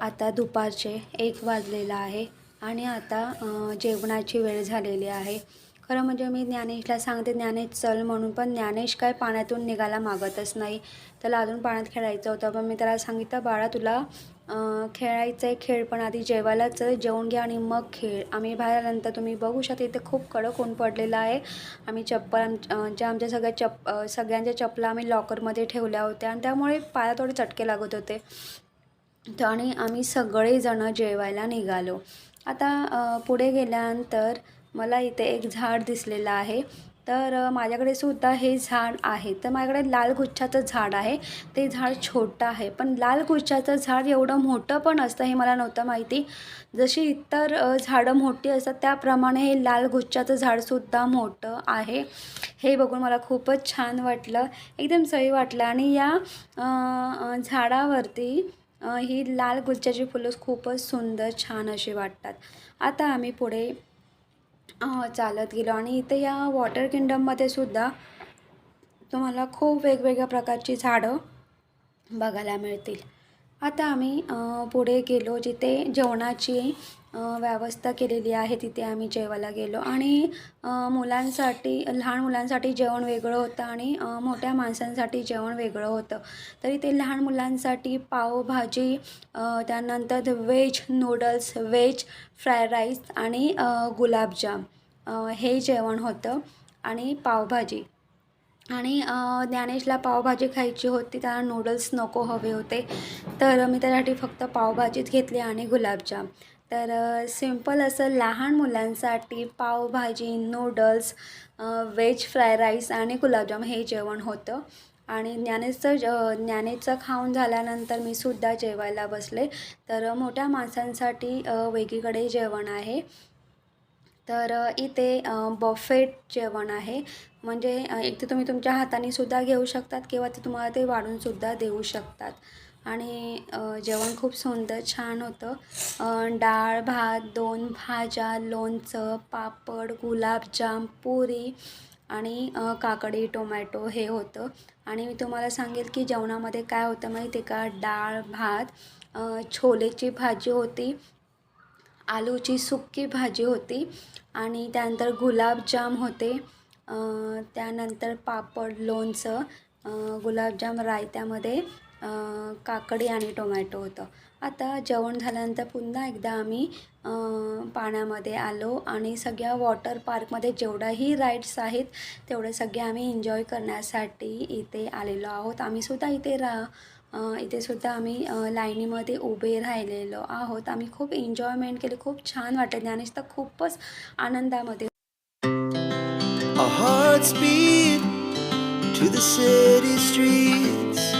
आता दुपारचे एक वाजलेला आहे आणि आता जेवणाची वेळ झालेली आहे. खरं म्हणजे मी ज्ञानेशला सांगते ज्ञानेश चल म्हणून पण ज्ञानेश काय पाण्यातून निघायला मागतच नाही. त्याला अजून पाण्यात खेळायचं होतं पण मी त्याला सांगितलं बाळा तुला खेळायचं आहे खेळ पण आधी जेवायला चल जेवून घ्या आणि मग खेळ. आम्ही बाहेर आल्यानंतर तुम्ही बघू शकता इथे खूप कडक ऊन पडलेलं आहे. आम्ही चप्पल आमच्या ज्या आमच्या सगळ्या चप सगळ्यांच्या चपला आम्ही लॉकरमध्ये ठेवल्या होत्या आणि त्यामुळे पायाला थोडे चटके लागत होते. आणि आम्ही सगळेजणं जेवायला निघालो. आता पुढे गेल्यानंतर मला इथे एक झाड दिसलेलं आहे. तर माझ्याकडे सुद्धा हे झाड आहे. तर माझ्याकडे लाल गुच्छाचं झाड आहे. ते झाड छोटं आहे. पण लाल गुच्छाचं झाड एवढं मोठं पण असतं हे मला नव्हतं माहिती. जशी इतर झाडं मोठी असतात त्याप्रमाणे हे लाल गुच्छाचं झाडसुद्धा मोठं आहे. हे बघून मला खूपच छान वाटलं. एकदम सही वाटलं. आणि या झाडावरती ही लाल गुलच्याची फुलं खूपच सुंदर छान अशी वाटतात. आता आम्ही पुढे चालत गेलो आणि इथे या वॉटर किंगडममध्ये सुद्धा तुम्हाला खूप वेगवेगळ्या प्रकारची झाडं बघायला मिळतील. आता आम्ही पुढे गेलो जिथे जेवणाची व्यवस्था केलेली आहे तिथे आम्ही जेवायला गेलो. आणि मुलांसाठी लहान मुलांसाठी जेवण वेगळं होतं आणि मोठ्या माणसांसाठी जेवण वेगळं होतं. तरी ते लहान मुलांसाठी पावभाजी त्यानंतर veg noodles veg fry rice आणि गुलाबजाम हे जेवण होतं आणि पावभाजी आणि ज्ञानेशला पावभाजी खायची होती त्याला नूडल्स नको हवे होते. तर मी त्यासाठी फक्त पावभाजीच घेतली आणि गुलाबजाम. तर सिंपल असं लहान मुलांसाठी pav bhaji noodles veg fry rice आणि गुलाबजाम हे जेवण होतं. आणि ज्ञानेचं ज ज्ञानेचं खाऊन झाल्यानंतर मी सुद्धा जेवायला बसले. तर मोठ्या माणसांसाठी वेगळीकडे जेवण आहे. तर इथे बफेट जेवण आहे. म्हणजे एक तर तुम्ही तुमच्या हाताने सुद्धा घेऊ शकतात किंवा ते तुम्हाला ते वाढूनसुद्धा देऊ शकतात. आणि जेवण खूप सुंदर छान होतं. डाळ भात दोन भाज्या लोणचं पापड गुलाबजाम पुरी आणि काकडी टोमॅटो हे होतं. आणि मी तुम्हाला सांगेल की जेवणामध्ये काय होतं माहिती आहे का? डाळ भात छोलेची भाजी होती आलूची सुक्की भाजी होती आणि त्यानंतर गुलाबजाम होते. त्यानंतर पापड लोणचं गुलाबजाम रायत्यामध्ये काकडी आणि टोमॅटो होतं. आता जेवण झाल्यानंतर पुन्हा एकदा आम्ही पाण्यामध्ये आलो आणि सगळ्या वॉटर पार्कमध्ये जेवढ्याही राईड्स आहेत तेवढे सगळे आम्ही एन्जॉय करण्यासाठी इथे आलेलो आहोत. आम्हीसुद्धा इथे रा इथेसुद्धा इथे सुद्धा आम्ही लाईनीमध्ये उभे राहिलेलो आहोत. आम्ही खूप एन्जॉयमेंट केली खूप छान वाटलं ज्ञानेश तर खूपच आनंदामध्ये. To the city streets.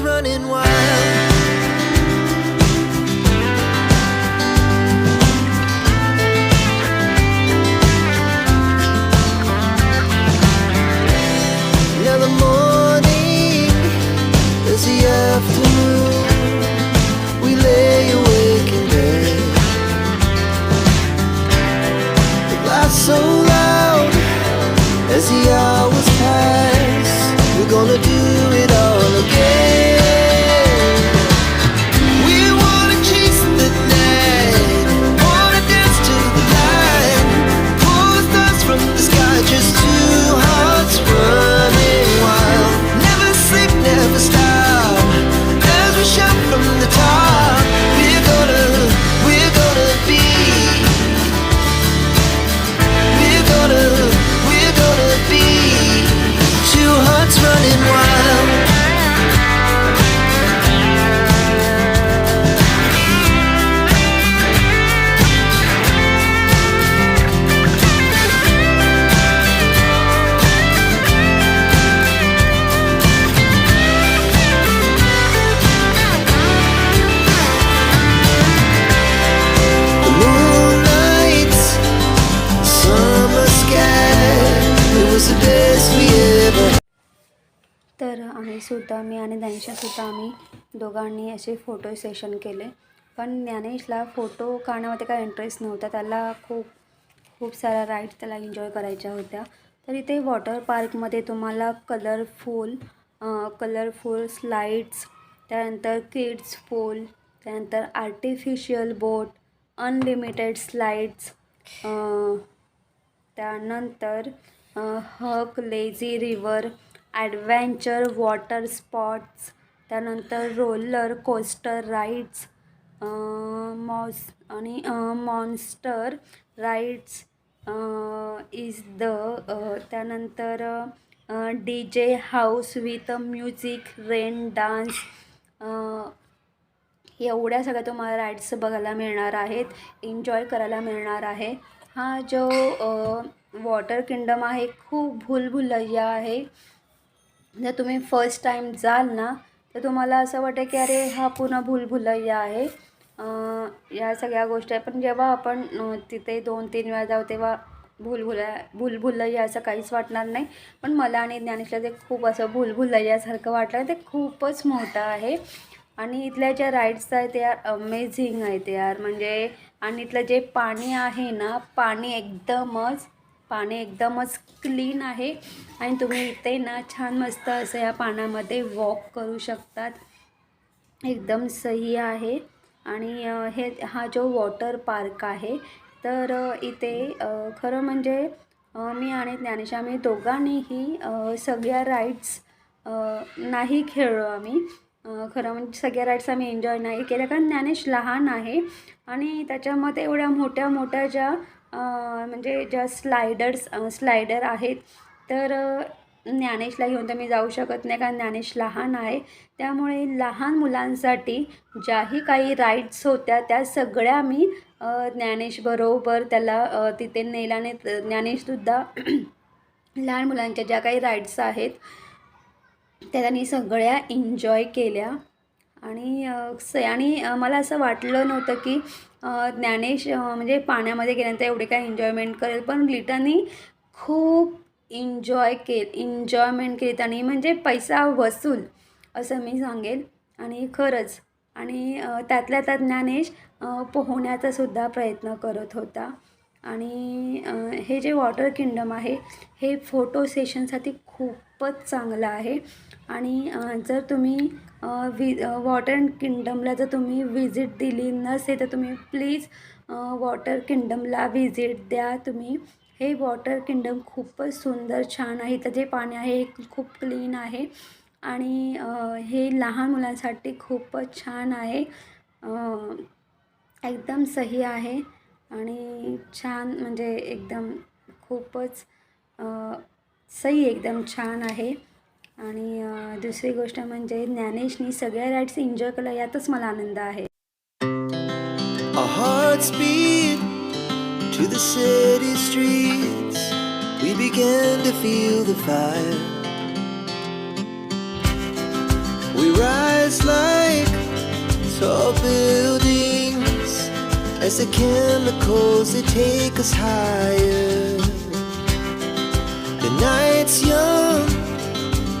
running wild. तर आम्ही सुद्धा मी आणि सुद्धा आम्ही दोघांनी असे फोटो सेशन केले. पण ज्ञानेशला फोटो काढण्यामध्ये काय इंटरेस्ट नव्हता. त्याला खूप खूप साऱ्या राईड्स त्याला एन्जॉय करायच्या होत्या. तर इथे वॉटर पार्कमध्ये तुम्हाला कलरफुल कलरफुल स्लाईड्स त्यानंतर किड्स पूल त्यानंतर आर्टिफिशियल बोट अनलिमिटेड स्लाईड्स त्यानंतर हक lazy river adventure water spots त्यानंतर रोलर कोस्टर राईड्स मॉस आणि मॉन्स्टर राईड्स इज द त्यानंतर D J house with music rain dance एवढ्या सगळ्या तुम्हाला राईड्स बघायला मिळणार आहेत एन्जॉय करायला मिळणार आहे. हा जो वॉटर किंगडम आहे खूप भूलभुलैया आहे. जर तुम्ही फर्स्ट टाईम जाल ना तर तुम्हाला असं वाटेल की अरे हा पूर्ण भूलभुलैया आहे. या सगळ्या गोष्टी आहे पण जेव्हा आपण तिथे दोन तीन वेळा जाऊ तेव्हा भूलभुला भूलभुलैया असं काहीच वाटणार नाही. पण मला आणि ज्ञानेशला ते खूप असं भूलभुलैयासारखं वाटलं. ते खूपच मोठं आहे. आणि इथल्या ज्या राईड्स आहेत ते यार अमेझिंग आहेत यार. म्हणजे आणि इथलं जे पाणी आहे ना पाणी एकदमच पाणी एकदमच क्लीन आहे. आणि तुम्ही इथे ना छान मस्त असं या पाण्यामध्ये वॉक करू शकतात. एकदम सही आहे. आणि हे हा जो वॉटर पार्क आहे तर इथे खरं म्हणजे मी आणि ज्ञानेशा आम्ही दोघांनीही सगळ्या राईड्स नाही खेळलो आम्ही. खरं म्हणजे सगळ्या राईड्स आम्ही एन्जॉय नाही केल्या कारण ज्ञानेश लहान आहे. आणि त्याच्यामध्ये एवढ्या मोठ्या मोठ्या ज्या म्हणजे ज्या स्लायडर्स स्लायडर आहेत तर ज्ञानेशला घेऊन तर मी जाऊ शकत नाही कारण ज्ञानेश लहान आहे. त्यामुळे लहान मुलांसाठी ज्याही काही राईड्स होत्या त्या सगळ्या मी ज्ञानेशबरोबर त्याला तिथे नेल्याने ज्ञानेशसुद्धा लहान मुलांच्या ज्या काही राईड्स आहेत त्या त्यांनी सगळ्या एन्जॉय केल्या. आणि स आणि मला असं वाटलं नव्हतं की ज्ञानेश म्हणजे पाण्यामध्ये गेल्यानंतर एवढे काय एन्जॉयमेंट करेल पण लिटानी खूप एन्जॉय के एन्जॉयमेंट केली आणि म्हणजे पैसा वसूल असं मी सांगेल. आणि खरंच आणि त्यातल्या त्यात ज्ञानेश पोहण्याचासुद्धा पोहण्याचा सुद्धा प्रयत्न करत होता. आणि हे जे वॉटर किंगडम आहे हे फोटो सेशनसाठी खूपच चांगलं आहे. आणि जर तुम्ही वि वॉटर किंगडमला जर तुम्ही व्हिजिट दिली नसेल तर तुम्ही प्लीज वॉटर किंगडमला व्हिजिट द्या. तुम्ही हे वॉटर किंगडम खूपच सुंदर छान आहे. इथं जे पाणी आहे हे खूप क्लीन आहे. आणि हे लहान मुलांसाठी खूपच छान आहे. एकदम सही आहे. आणि छान म्हणजे एकदम खूपच सही एकदम छान आहे. आणि दुसरी गोष्ट म्हणजे ज्ञानेशनी सगळ्या राईड्स एन्जॉय केलं यातच मला आनंद आहे We rise like tall buildings as the chemicals they take us higher. The night's young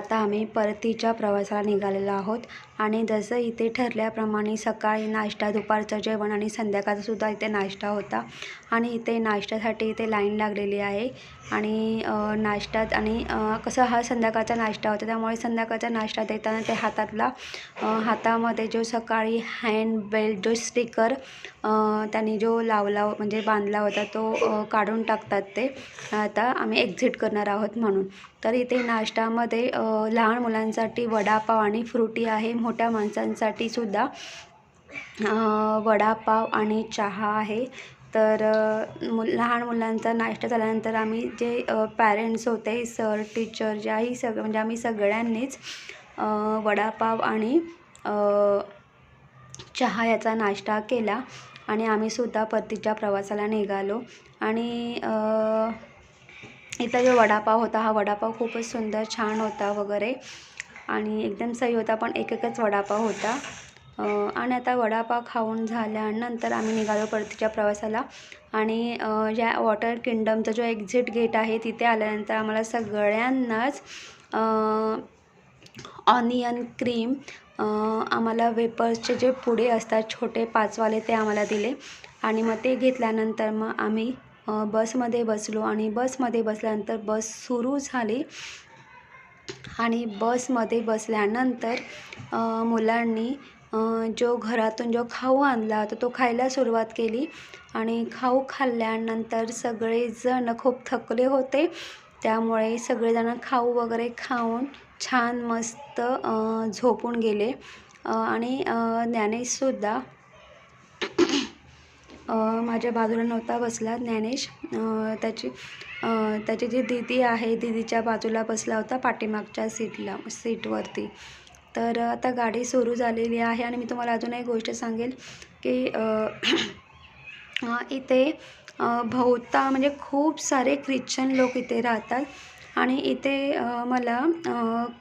आता आम्ही परतीच्या प्रवासाला निघालेलो आहोत. आणि जसं इथे ठरल्याप्रमाणे सकाळी नाश्ता दुपारचं जेवण आणि संध्याकाळचा सुद्धा इथे नाश्ता होता. आणि इथे नाश्त्यासाठी इथे लाईन लागलेली आहे. आणि नाश्त्यात आणि कसं हा संध्याकाळचा नाश्ता होता. त्यामुळे संध्याकाळचा नाश्ता देताना ते हातातला हातामध्ये जो सकाळी हँड बेल्ट जो स्टिकर त्यांनी जो लावला म्हणजे बांधला होता तो काढून टाकतात ते. आता आम्ही एक्झिट करणार आहोत म्हणून. तर इथे नाश्त्यामध्ये लहान मुलांसाठी वडापाव आणि फ्रुटी आहे मोठ्या माणसांसाठी सुद्धा वडापाव आणि चहा आहे. तर मु लहान मुलांचा नाश्ता झाल्यानंतर आम्ही जे पॅरेंट्स होते सर टीचर ज्याही सग म्हणजे आम्ही सगळ्यांनीच वडापाव आणि चहा याचा नाश्ता केला आणि आम्ही सुद्धा परतीच्या प्रवासाला निघालो. आणि इथं इथला जो वडापाव होता हा वडापाव खूपच सुंदर छान होता वगैरे. आणि एकदम सही होता पण एक एकच वडापाव होता. आणि आता वडापाव खाऊन झाल्यानंतर आम्ही निघालो परतीच्या प्रवासाला. आणि ज्या या वॉटर किंगडमचा जो एक्झिट गेट आहे तिथे आल्यानंतर आम्हाला सगळ्यांनाच ऑनियन क्रीम आम्हाला वेपर्सचे जे पुडे असतात छोटे पाचवाले ते आम्हाला दिले. आणि मग ते घेतल्यानंतर मग आम्ही बसमध्ये बसलो. आणि बसमध्ये बसल्यानंतर बस सुरू झाली. आणि बसमध्ये बसल्यानंतर मुलांनी जो घरातून जो खाऊ आणला होता तो खायला सुरुवात केली. आणि खाऊ खाल्ल्यानंतर सगळेजण खूप थकले होते. त्यामुळे सगळेजण खाऊ वगैरे खाऊन छान मस्त झोपून गेले. आणि ज्ञानेशसुद्धा माझ्या बाजूला नव्हता बसला ज्ञानेश. त्याची त्याची जी दीदी आहे दीदीच्या बाजूला बसला होता पाठीमागच्या सीटला सीटवरती. तर आता गाडी सुरू झालेली आहे आणि मी तुम्हाला अजून एक गोष्ट सांगेल की इथे भोवता बहुता म्हणजे खूप सारे ख्रिश्चन लोक इथे राहतात. आणि इथे मला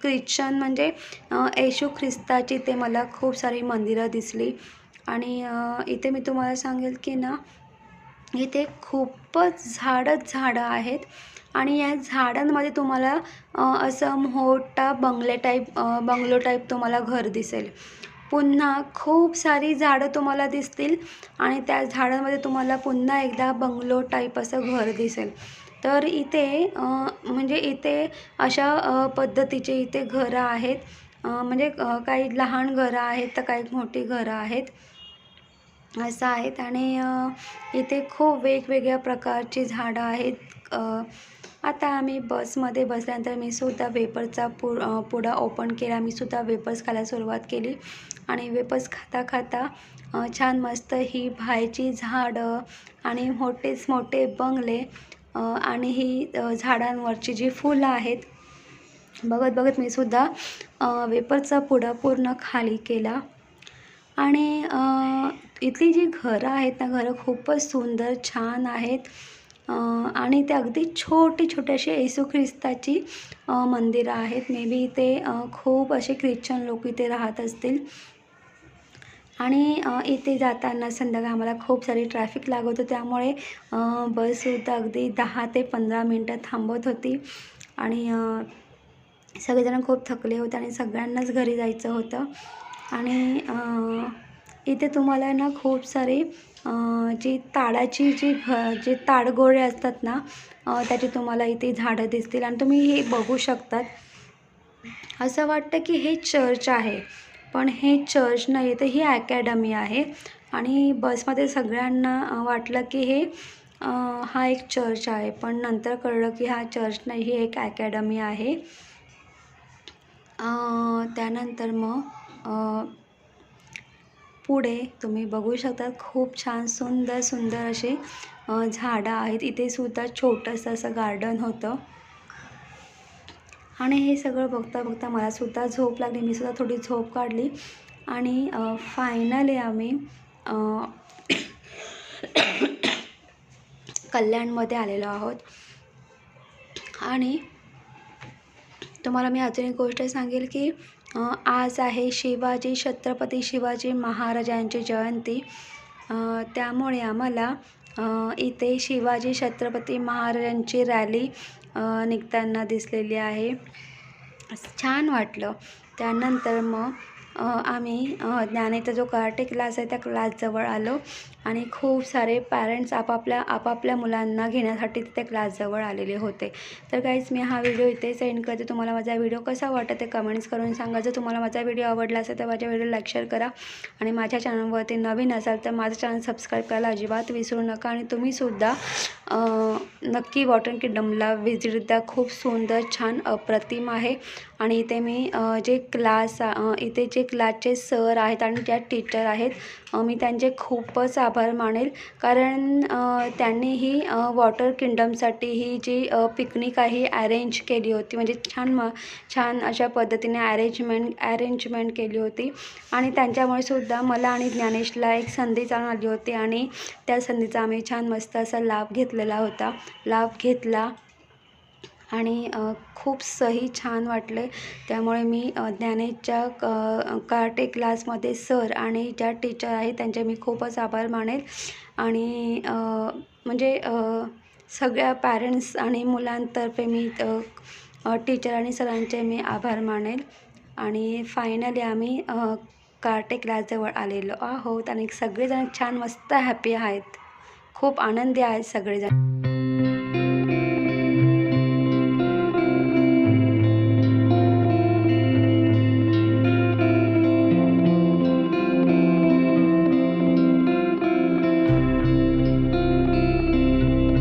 ख्रिश्चन म्हणजे येशू ख्रिस्ताची इथे मला खूप सारी मंदिरं दिसली. आणि इथे मी तुम्हाला सांगेल की ना इथे खूपच झाडंच झाडं आहेत. आणि या झाडांमध्ये तुम्हाला असं मोठा बंगले टाईप बंगलो टाईप तुम्हाला घर दिसेल. पुन्हा खूप सारी झाडं तुम्हाला दिसतील आणि त्या झाडांमध्ये तुम्हाला पुन्हा एकदा बंगलो टाईप असं घर दिसेल. तर इथे म्हणजे इथे अशा पद्धतीचे इथे घरं आहेत. म्हणजे काही लहान घरं आहेत तर काही मोठी घरं आहेत. असं आहेत. आणि इथे खूप वेगवेगळ्या प्रकारची झाडं आहेत. आता आम्ही बसमध्ये बसल्यानंतर मी सुद्धा वेपर्सचा पु पुडा ओपन केला. मी सुद्धा वेपर्स खायला सुरुवात केली. आणि वेपर्स खाता खाता छान मस्त ही भायची झाडं आणि मोठेच मोठे बंगले आणि ही झाडांवरची जी फुलं आहेत. बघत बघत मी सुद्धा वेपरचा वेपर्सचा पुडा पूर्ण खाली केला. आणि इथली जी घरं आहेत ना घरं खूपच सुंदर छान आहेत. आणि ते अगदी छोटी छोटे अशी येशू ख्रिस्ताची मंदिरं आहेत. मे बी इथे खूप असे ख्रिश्चन लोक इथे राहत असतील. आणि इथे जाताना संध्याकाळी आम्हाला खूप सारी ट्रॅफिक लागत होती. त्यामुळे बससुद्धा अगदी दहा ते पंधरा मिनटं थांबत होती. आणि सगळेजण खूप थकले होते आणि सगळ्यांनाच घरी जायचं होतं. आणि इथे तुम्हाला ना खूप सारे जी ताडाची जी घ जे ताडगोळे असतात ना त्याची तुम्हाला इथे झाडं दिसतील. आणि तुम्ही हे बघू शकतात. असं वाटतं की हे चर्च आहे. पण हे चर्च नाही तर ही अकॅडमी आहे. आणि बसमध्ये सगळ्यांना वाटलं की हे हा एक चर्च आहे. पण नंतर कळलं की हा चर्च नाही ही एक अकॅडमी आहे. त्यानंतर मग पुढे तुम्ही बघू शकता खूप छान सुंदर सुंदर अशी झाडं आहेत. इथे सुद्धा छोटंसं असं गार्डन होतं. आणि हे सगळं बघता बघता मला सुद्धा झोप लागली. मी सुद्धा थोडी झोप काढली. आणि फायनली आम्ही कल्याणमध्ये आलेलो आहोत. आणि तुम्हाला मी अजून एक गोष्ट सांगेल की आज आहे शिवाजी छत्रपती शिवाजी महाराजांची जयंती. त्यामुळे आम्हाला इथे शिवाजी छत्रपती महाराजांची रॅली निघताना दिसलेली आहे. छान वाटलं. त्यानंतर मग आम्ही ज्ञानेचा जो कराटे क्लास आहे त्या क्लासजवळ आलो. आणि खूप सारे पॅरेंट्स आपापल्या आपापल्या मुलांना घेण्यासाठी तिथे क्लासजवळ आलेले होते. तर काहीच मी हा व्हिडिओ इथे सेंड करते. तुम्हाला माझा व्हिडिओ कसा वाटत ते कमेंट्स करून सांगा. जर तुम्हाला माझा व्हिडिओ आवडला असेल तर माझ्या व्हिडिओ लाईक शेअर करा. आणि माझ्या चॅनलवरती नवीन असाल तर माझं चॅनल सबस्क्राईब करायला अजिबात विसरू नका. आणि तुम्हीसुद्धा नक्की वॉटर किंगडमला व्हिजिट द्या. खूप सुंदर छान अप्रतिम आहे. आणि इथे मी जे क्लास इथे जे क्लासचे सर आहेत आणि ज्या टीचर आहेत मी त्यांचे खूपच आभार मानेल. कारण त्यांनी ही वॉटर किंगडमसाठी ही जी पिकनिक आहे अरेंज केली होती. म्हणजे छान म छान अशा पद्धतीने अरेंजमेंट अरेंजमेंट केली होती. आणि त्यांच्यामुळे सुद्धा मला आणि ज्ञानेशला एक संधी चालून आली होती. आणि त्या संधीचा आम्ही छान मस्त असा लाभ घेतलेला होता. लाभ घेतला. आणि खूप सही छान वाटले त्यामुळे मी ज्ञानेशच्या क कराटे क्लासमध्ये सर आणि ज्या टीचर आहेत त्यांचे मी खूपच आभार मानेल. आणि म्हणजे सगळ्या पॅरेंट्स आणि मुलांतर्फे मी टीचर आणि सरांचे मी आभार मानेल. आणि फायनली आम्ही कार्टे कराटे क्लासजवळ आलेलो आहोत. आणि सगळेजण छान मस्त हॅपी आहेत. खूप आनंदी आहेत सगळेजण.